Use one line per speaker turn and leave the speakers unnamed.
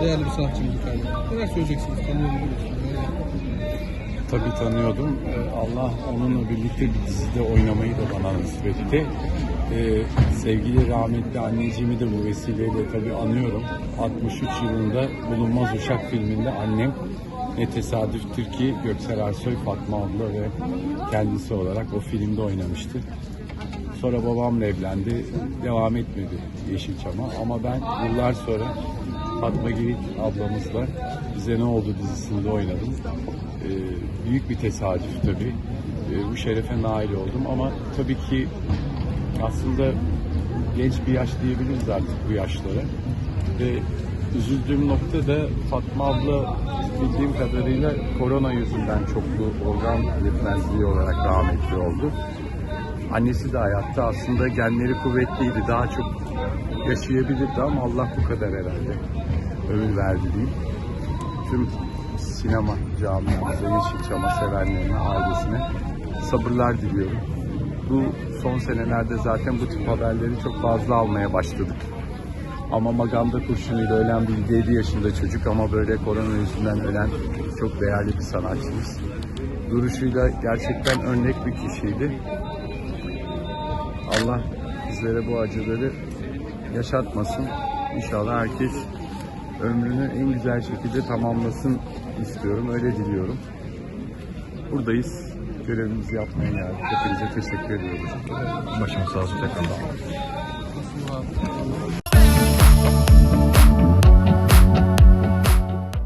değerli bir sanatçımızı kaybettik. Neler söyleyeceksiniz? Tanıyor musunuz?
Tabii tanıyordum. Ee, Allah onunla birlikte bir dizide oynamayı da bana nasip etti. Ee, sevgili rahmetli anneciğimi de bu vesileyle tabii anıyorum. 63 yılında Bulunmaz Uşak filminde annem ne tesadüftür ki Göksel Ersoy Fatma abla ve kendisi olarak o filmde oynamıştı. Sonra babamla evlendi. Devam etmedi Yeşilçam'a ama ben yıllar sonra Fatma Girit ablamızla Bize Ne Oldu dizisinde oynadım. Ee, büyük bir tesadüf tabii. Ee, bu şerefe nail oldum ama tabii ki aslında genç bir yaş diyebiliriz artık bu yaşlara. Ve üzüldüğüm nokta da Fatma abla bildiğim kadarıyla korona yüzünden çoklu organ yetmezliği olarak rahmetli oldu. Annesi de hayatta aslında genleri kuvvetliydi. Daha çok yaşayabilirdi ama Allah bu kadar herhalde ömür verdi diyeyim. Tüm sinema camiamıza, Yeşilçam'a sevenlerine, ailesine sabırlar diliyorum. Bu son senelerde zaten bu tip haberleri çok fazla almaya başladık. Ama Maganda kurşunuyla ölen bir 7 yaşında çocuk ama böyle korona yüzünden ölen çok değerli bir sanatçımız. Duruşuyla gerçekten örnek bir kişiydi. Allah bizlere bu acıları yaşatmasın. İnşallah herkes ömrünü en güzel şekilde tamamlasın istiyorum. Öyle diliyorum. Buradayız. Görevimizi yapmaya geldik. Hepinize teşekkür ediyoruz.
Başımız sağ olsun tekrardan.